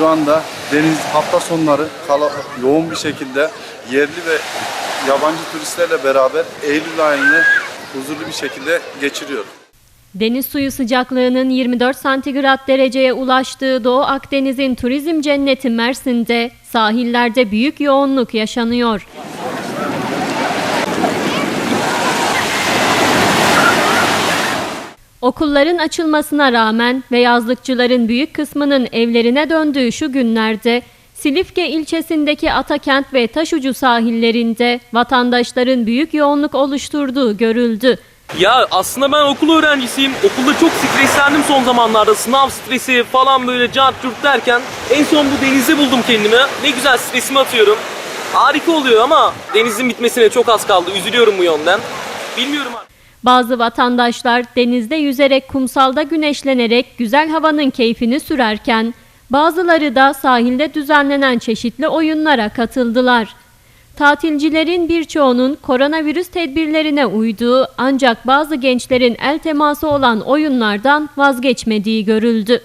Şu anda deniz hafta sonları yoğun bir şekilde yerli ve yabancı turistlerle beraber Eylül ayını huzurlu bir şekilde geçiriyor. Deniz suyu sıcaklığının 24 santigrat dereceye ulaştığı Doğu Akdeniz'in turizm cenneti Mersin'de sahillerde büyük yoğunluk yaşanıyor. Okulların açılmasına rağmen ve yazlıkçıların büyük kısmının evlerine döndüğü şu günlerde Silifke ilçesindeki Atakent ve Taşucu sahillerinde vatandaşların büyük yoğunluk oluşturduğu görüldü. Ya aslında ben okul öğrencisiyim. Okulda çok streslendim son zamanlarda. Sınav stresi falan böyle cart curt derken en son bu denizde buldum kendimi. Ne güzel stresimi atıyorum. Harika oluyor ama denizin bitmesine çok az kaldı. Üzülüyorum bu yönden. Bilmiyorum artık. Bazı vatandaşlar denizde yüzerek kumsalda güneşlenerek güzel havanın keyfini sürerken bazıları da sahilde düzenlenen çeşitli oyunlara katıldılar. Tatilcilerin birçoğunun koronavirüs tedbirlerine uyduğu ancak bazı gençlerin el teması olan oyunlardan vazgeçmediği görüldü.